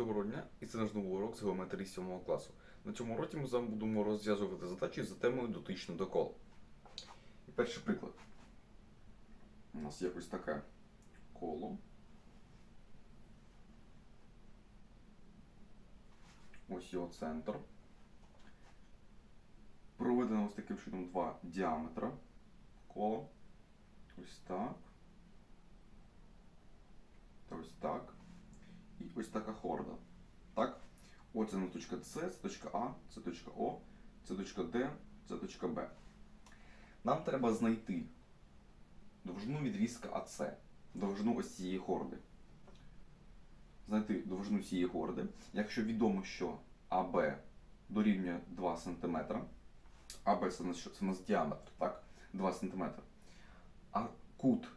Доброго дня, і це наш новий урок з геометрії 7 класу. На цьому уроці ми з вами будемо розв'язувати задачі за темою дотично до кола. І перший приклад. У нас є ось таке коло. Ось його центр. Проведено ось таким чином два діаметра кола. Ось так. Та ось так. І ось така хорда. Так? Оце на точка С, це точка А, це точка О, це точка Д, це точка Б. Нам треба знайти довжину відрізка АС, довжину ось цієї хорди. Знайти довжину цієї хорди. Якщо відомо, що АБ дорівнює 2 см, АБ це у нас, діаметр, так? 2 см. А кут,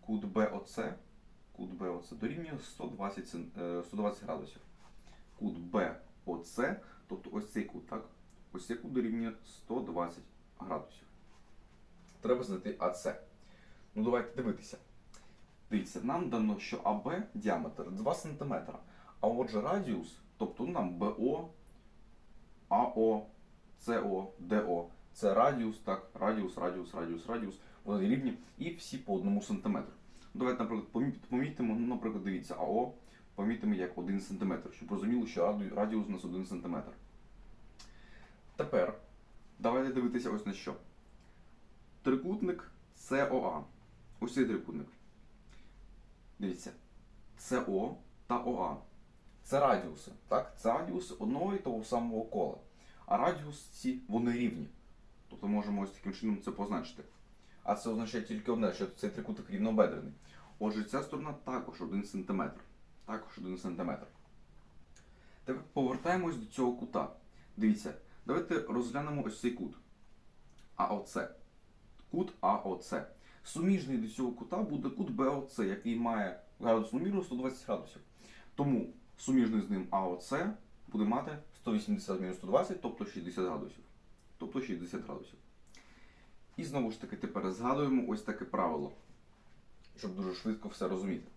кут БОЦ кут БОЦ дорівнює 120, син- е, 120 градусів. Кут БОЦ, тобто ось цей кут, так? Ось цей кут дорівнює 120 градусів. Треба знайти АЦ. Ну давайте дивитися. Дивіться, нам дано, що АБ діаметр 2 см. А отже радіус, тобто нам БО, АО, СО, ДО. Це радіус, так, радіус, радіус, радіус, радіус. Вони рівні і всі по одному сантиметру. Давайте, наприклад, помітимо, ну, наприклад, дивіться, АО помітимо як 1 см, щоб розуміло, що радіус у нас 1 см. Тепер давайте дивитися ось на що. Трикутник СОА. Ось цей трикутник. Дивіться. СО та ОА. Це радіуси. Так? Це радіуси одного і того самого кола. А радіуси вони рівні. Тобто можемо ось таким чином це позначити. А це означає тільки одне, що цей трикутник рівнобедрений. Отже, ця сторона також 1 см. Також 1 см. Тепер повертаємось до цього кута. Дивіться, давайте розглянемо ось цей кут. АОЦ. Кут АОЦ. Суміжний до цього кута буде кут БОЦ, який має градусну міру 120 градусів. Тому суміжний з ним АОЦ буде мати 180-120, тобто 60 градусів. Тобто 60 градусів. І знову ж таки тепер згадуємо ось таке правило, щоб дуже швидко все розуміти.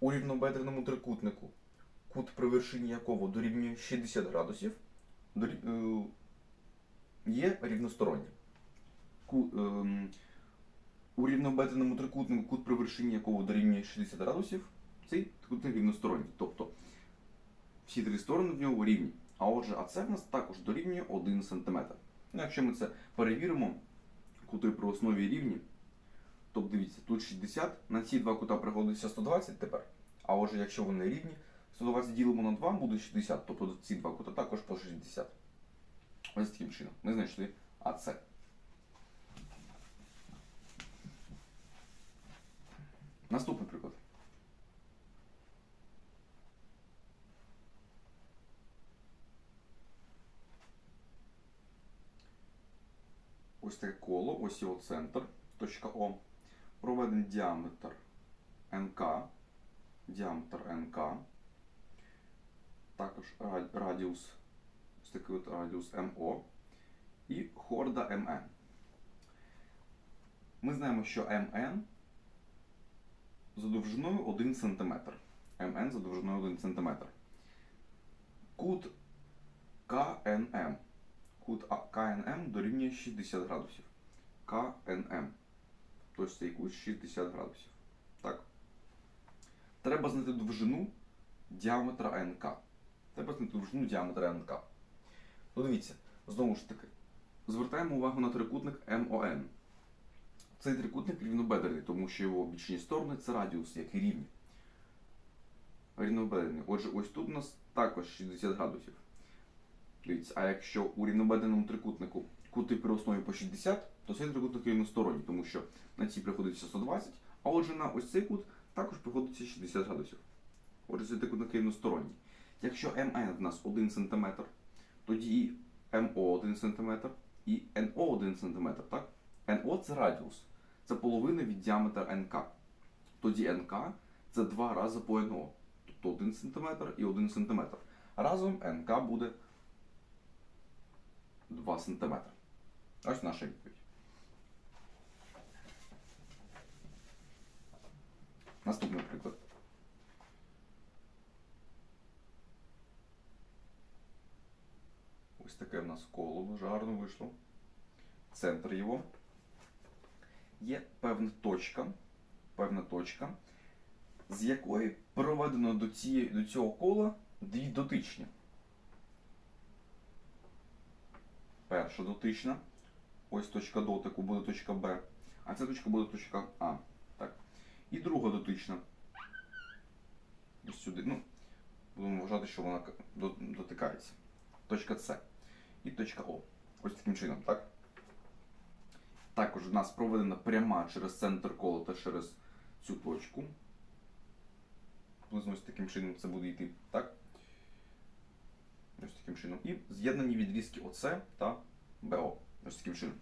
У рівнобедреному трикутнику, кут при вершині якого дорівнює 60 градусів, е, є рівностороннім. Ем, у рівнобедреному трикутнику, кут при вершині якого дорівнює 60 градусів, цей трикутник рівносторонній. Тобто всі три сторони в нього рівні. А отже, АЦ в нас також дорівнює 1 см. Ну, якщо ми це перевіримо, кути при основі рівні. Тобто дивіться, тут 60, на ці два кута приходиться 120 тепер. А отже, якщо вони рівні, 120 ділимо на 2, буде 60. Тобто ці два кута також по 60. Ось таким чином. Ми знайшли АЦ. Наступний приклад. Ось таке коло, ось його центр, точка О. Проведений діаметр НК, діаметр НК, також радіус, ось такий от радіус МО і хорда МН. Ми знаємо, що МН за довжиною 1 см. МН за довжиною 1 см. Кут КНМ. Кут КНМ дорівнює 60 градусів. КНМ. Тобто цей кут 60 градусів. Так. Треба знайти довжину діаметра НК. Треба знайти довжину діаметра НК. Ну дивіться, знову ж таки, звертаємо увагу на трикутник МОН. Цей трикутник рівнобедрений, тому що його бічні сторони це радіуси, які рівні. Рівнобедрений. Отже, ось тут у нас також 60 градусів. Дивіться, а якщо у рівнобедреному трикутнику кути при основі по 60, то цей трикутник рівносторонній, тому що на ці приходиться 120, а отже на ось цей кут також приходиться 60 градусів. Отже, цей трикутник рівносторонній. Якщо МН в нас 1 см, тоді і МО 1 см і НО 1 см, так? НО це радіус, це половина від діаметра НК. Тоді НК це два рази по НО, тобто 1 см і 1 см. Разом НК буде 2 см. Ось наша відповідь. Наступний приклад. Ось таке в нас коло дуже вийшло. Центр його. Є певна точка, певна точка, з якої проведено до цієї, до цього кола дві дотичні. Перша дотична. Ось точка дотику буде точка Б, а ця точка буде точка А. Так. І друга дотична. Ось сюди. Ну, будемо вважати, що вона дотикається. Точка С і точка О. Ось таким чином, так? Також у нас проведена пряма через центр кола та через цю точку. Ось таким чином це буде йти, так? Ось таким чином. І з'єднані відрізки ОС та БО. Ось таким чином.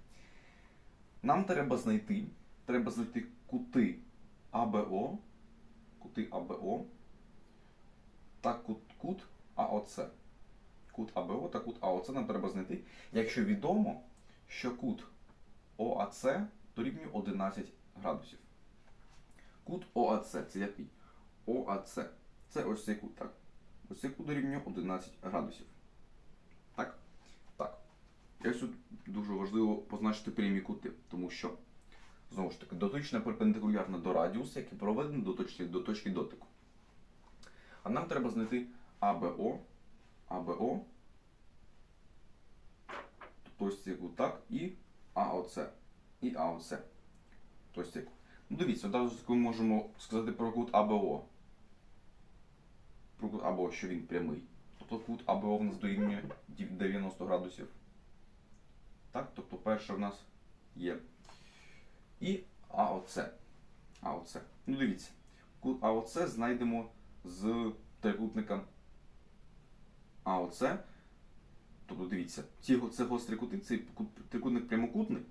Нам треба знайти, треба знайти кути АБО, кути АБО та кут, кут АОЦ. Кут АБО та кут АОЦ нам треба знайти, якщо відомо, що кут ОАЦ дорівнює 11 градусів. Кут ОАЦ це який? ОАЦ. Це ось цей кут, так? Ось цей дорівнює 11 градусів. Так? Так. Ось тут дуже важливо позначити прямі кути, тому що, знову ж таки, дотична перпендикулярна до радіуса, який проведений до точки, до точки дотику. А нам треба знайти АБО, АБО, тобто ось так, і АОЦ. І АОЦ. Тобто цей. Ну, дивіться, одразу ми можемо сказати про кут АБО. АБО, що він прямий. Тобто кут АБО в нас дорівнює 90 градусів. Так, тобто перше в нас є. І АОЦ. АОЦ. Ну дивіться, кут АОЦ знайдемо з трикутника АОЦ. Тобто дивіться, ці, це гострі кути, цей трикутник прямокутний.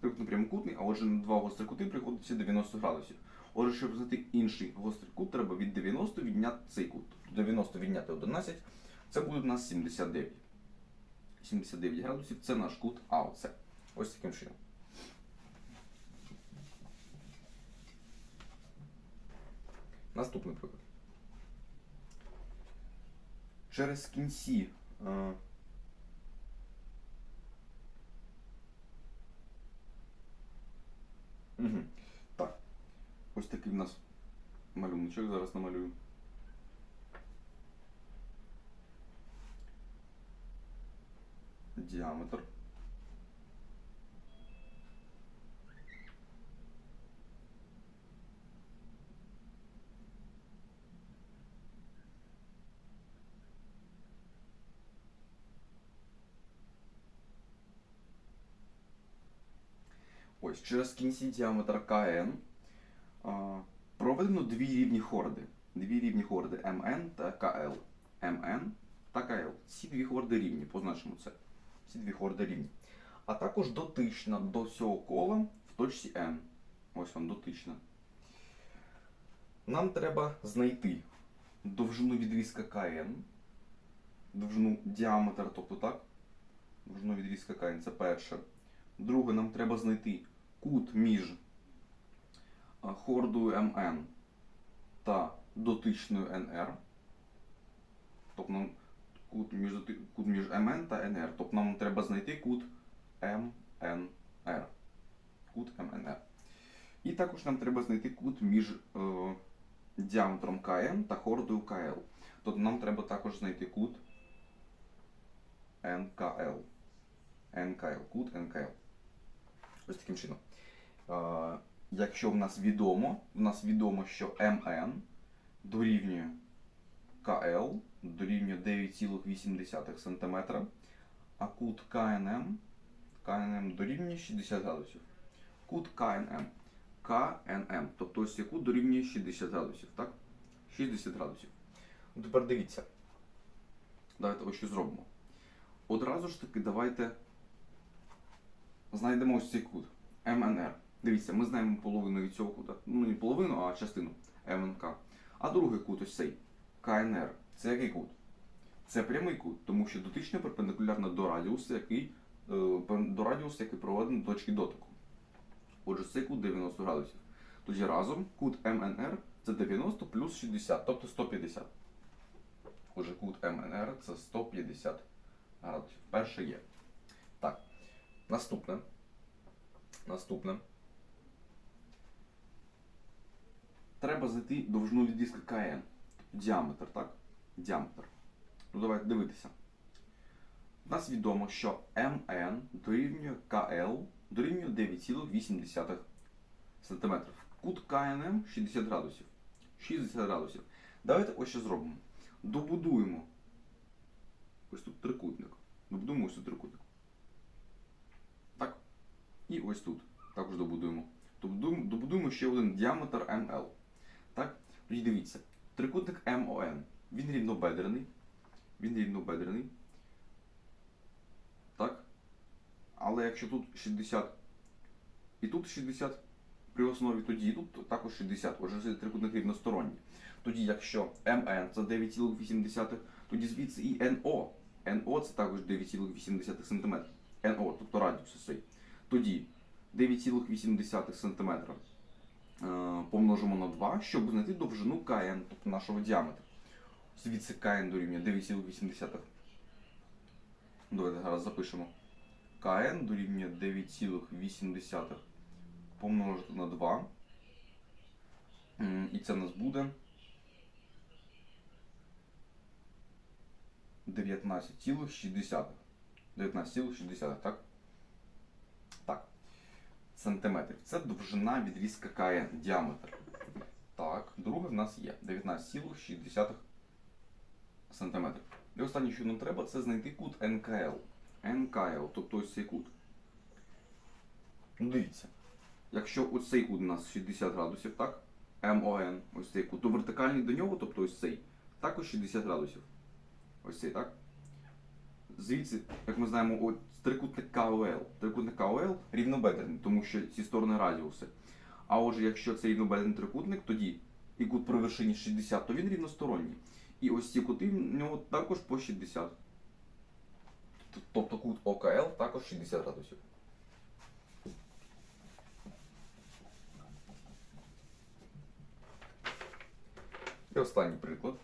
Трикутник прямокутний, а отже на два гострі кути приходиться 90 градусів. Отже, щоб знайти інший гострий кут, треба від 90 відняти цей кут. Тобто 90 відняти 11, це буде у нас 79. 79 градусів це наш кут АОЦ. Ось таким чином. Наступний приклад. Через кінці. Ось такий в нас малюночок. Зараз намалюю. Діаметр. Ось через кінці діаметра КН а, проведено дві рівні хорди. Дві рівні хорди МН та КЛ. МН та КЛ. Ці дві хорди рівні, позначимо це. Ці дві хорди рівні. А також дотична до цього кола в точці N. Ось вам дотична. Нам треба знайти довжину відрізка КН, довжину діаметра, тобто так, довжину відрізка КН це перше. Друге, нам треба знайти кут між хордою МН та дотичною НР. Тобто кут між, кут між МН та НР. Тобто нам треба знайти кут МНР. Кут МНР. І також нам треба знайти кут між е, діаметром КН та хордою КЛ. Тобто нам треба також знайти кут НКЛ. НКЛ, кут НКЛ. Ось таким чином. Якщо в нас відомо, в нас відомо, що МН дорівнює КЛ, дорівнює 9,8 см, а кут КНМ, КНМ дорівнює 60 градусів. Кут КНМ. КНМ. Тобто ось цей кут дорівнює 60 градусів, так? 60 градусів. Ну, тепер дивіться. Давайте ось що зробимо. Одразу ж таки давайте знайдемо ось цей кут МНР. Дивіться, ми знаємо половину від цього кута. Ну не половину, а частину МНК. А другий кут ось цей КНР. Це який кут? Це прямий кут, тому що дотична перпендикулярна до радіуса, який, е, до радіуса, який проведений до точки дотику. Отже, цей кут 90 градусів. Тоді разом кут МНР це 90 плюс 60, тобто 150. Отже, кут МНР це 150 градусів. Перше є. Так. Наступне. Наступне. Треба знайти довжину відрізка КН. Діаметр, так? Діаметр. Ну давайте дивитися. У нас відомо, що МН дорівнює КЛ дорівнює 9,8 см. Кут КНМ 60 градусів. 60 градусів. Давайте ось що зробимо. Добудуємо ось тут трикутник. Добудуємо ось тут трикутник. Так. І ось тут також добудуємо. Добудуємо, добудуємо ще один діаметр МЛ. Тоді дивіться. Трикутник МОН. Він рівнобедрений. Він рівнобедрений. Так? Але якщо тут 60 і тут 60 при основі, тоді тут також 60. Отже, цей трикутник рівносторонній. Тоді, якщо МН це 9,8, тоді звідси і НО. НО це також 9,8 см. НО, тобто радіус цей. Тоді 9,8 см помножимо на 2, щоб знайти довжину КН, тобто нашого діаметра. Звідси КН дорівнює 9,8. Давайте зараз запишемо. КН дорівнює 9,8 помножити на 2. І це в нас буде 19,6. 19,6, так? Так. Сантиметрів. Це довжина відрізка КН, діаметр. Так, друге в нас є 19,6 сантиметрів. І останнє, що нам треба, це знайти кут НКЛ. НКЛ, тобто ось цей кут. Ну, дивіться. Якщо ось цей кут у нас 60 градусів, так? МОН, ось цей кут, то вертикальний до нього, тобто ось цей, також 60 градусів. Ось цей, так? Звідси, як ми знаємо, от трикутник КОЛ. Трикутник КОЛ рівнобедрений, тому що ці сторони радіуси. А отже, якщо це рівнобедрений трикутник, тоді і кут при вершині 60, то він рівносторонній. І ось ці кути в нього також по 60. Тобто кут ОКЛ також 60 градусів. І останній приклад.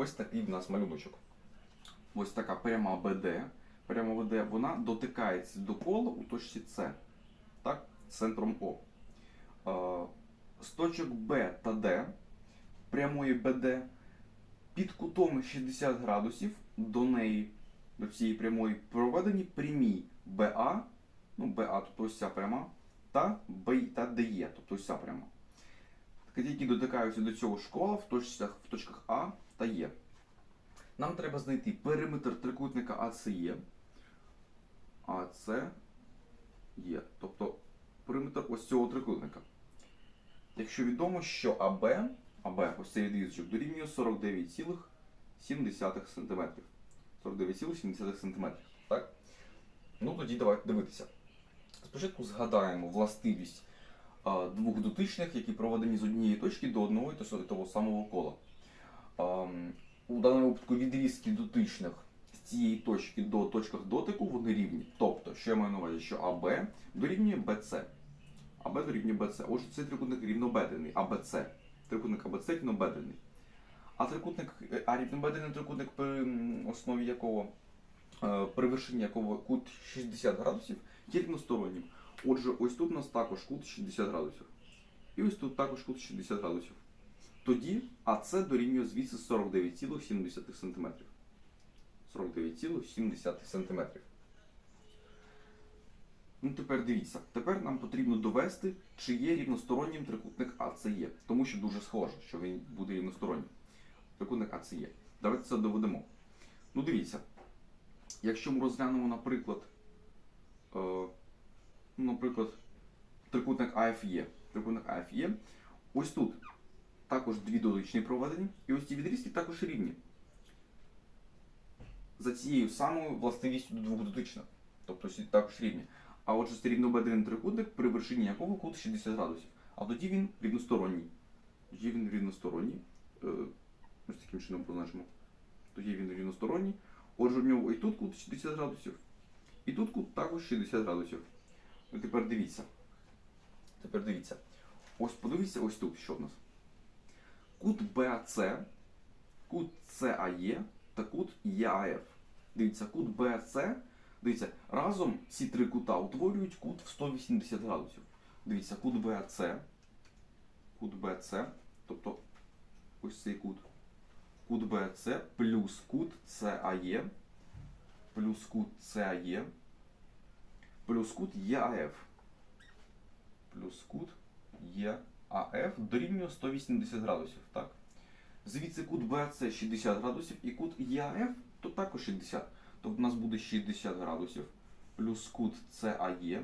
Ось такий в нас малюночок. Ось така пряма БД. Пряма БД, вона дотикається до кола у точці С. Так? Центром О. Е, З точок Б та Д прямої БД під кутом 60 градусів до неї, до цієї прямої, проведені прямі БА, ну БА, тобто ось ця пряма, та Б та ДЕ, тобто ось ця пряма. які дотикаються до цього школа в точках, в точках А та Є. Нам треба знайти периметр трикутника АЦЕ. АЦ є. Тобто периметр ось цього трикутника. Якщо відомо, що АБ, АБ ось цей відрізочок дорівнює 49,7 см. 49,7 см. Так? Ну тоді давайте дивитися. Спочатку згадаємо властивість а, двох дотичних, які проведені з однієї точки до одного і того самого кола. У даному випадку відрізки дотичних з цієї точки до точках дотику вони рівні. Тобто, що я маю на увазі, що АБ дорівнює БЦ. АБ дорівнює БЦ. Отже, цей трикутник рівнобедрений, АБЦ. Трикутник АБЦ рівнобедрений. А трикутник, е, а рівнобедрений трикутник, при основі якого е, при вершині якого кут 60 градусів є рівностороннім. Отже, ось тут у нас також кут 60 градусів. І ось тут також кут 60 градусів. Тоді АЦ дорівнює звідси 49,7 см. 49,7 см. Ну тепер дивіться, тепер нам потрібно довести, чи є рівностороннім трикутник АЦЕ, тому що дуже схоже, що він буде рівностороннім. трикутник АЦЄ. Давайте це доведемо. Ну дивіться, якщо ми розглянемо, наприклад, е, ну, наприклад, трикутник АФЄ. Трикутник АФЄ. Ось тут також дві дотичні проведені, і ось ці відрізки також рівні. За цією самою властивістю до двох дотичних. Тобто також рівні. А отже, це рівнобедрений трикутник, при вершині якого кут 60 градусів. А тоді він рівносторонній. Тоді він рівносторонній. Е, Ось таким чином позначимо. Тоді він рівносторонній. Отже, в нього і тут кут 60 градусів, і тут кут також 60 градусів. Тепер дивіться. Тепер дивіться. Ось подивіться ось тут, що в нас. Кут BAC, кут CAE та кут EAF. Дивіться, кут BAC, дивіться, разом ці три кута утворюють кут в 180 градусів. Дивіться, кут BAC, кут BAC, тобто ось цей кут. Кут BAC плюс кут CAE, плюс кут CAE, плюс кут EAF. Плюс кут EAF дорівнює 180 градусів. Так? Звідси кут BAC 60 градусів і кут EAF то також 60. Тобто у нас буде 60 градусів плюс кут CAE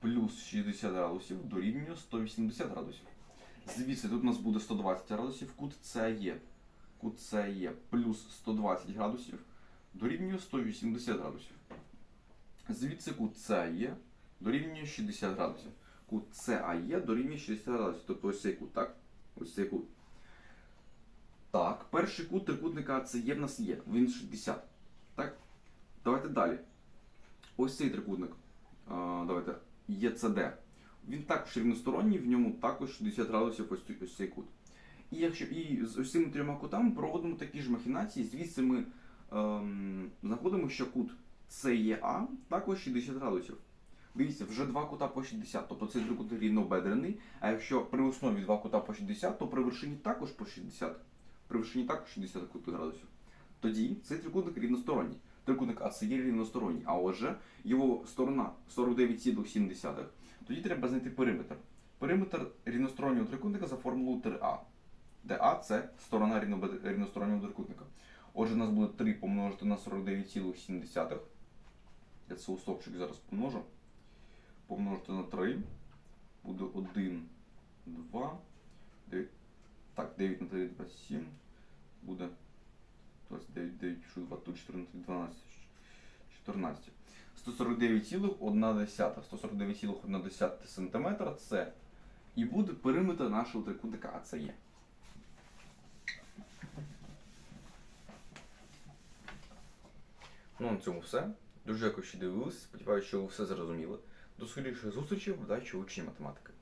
плюс 60 градусів дорівнює 180 градусів. Звідси тут у нас буде 120 градусів, кут CAE. Кут CAE плюс 120 градусів дорівнює 180 градусів. Звідси кут CAE дорівнює 60 градусів. Кут CAE дорівнює 60 градусів. Тобто ось цей кут, так? Ось цей кут. Так, перший кут трикутника АЦЕ в нас є. Він 60. Так? Давайте далі. Ось цей трикутник. А, давайте. ЄЦД. Він також рівносторонній, в ньому також 60 градусів ось, ось цей кут. І якщо і з цими трьома кутами проводимо такі ж махінації, звідси ми ем, знаходимо, що кут CEA також 60 градусів. Дивіться, вже два кута по 60, тобто цей трикутник рівнобедрений. А якщо при основі два кута по 60, то при вершині також по 60. При вершині також 60 кутів градусів. Тоді цей трикутник рівносторонній. Трикутник АЦ є рівносторонній, а отже, його сторона 49,7. Тоді треба знайти периметр. Периметр рівностороннього трикутника за формулою 3А, де А це сторона рівностороннього трикутника. Отже, у нас буде 3 помножити на 49,7. Я це у стовпчик зараз помножу. Помножити на 3. Буде 1, 2, 9. Так, 9 на 3, 27. Буде 29, 9, пишу 2, тут 14, 12, 14. 149,1. 149,1 см це і буде периметр нашого трикутника АЦЕ. Ну, на цьому все. Дуже дякую, що дивились. Сподіваюся, що ви все зрозуміли. До скоріших зустрічей в дачі учні математики.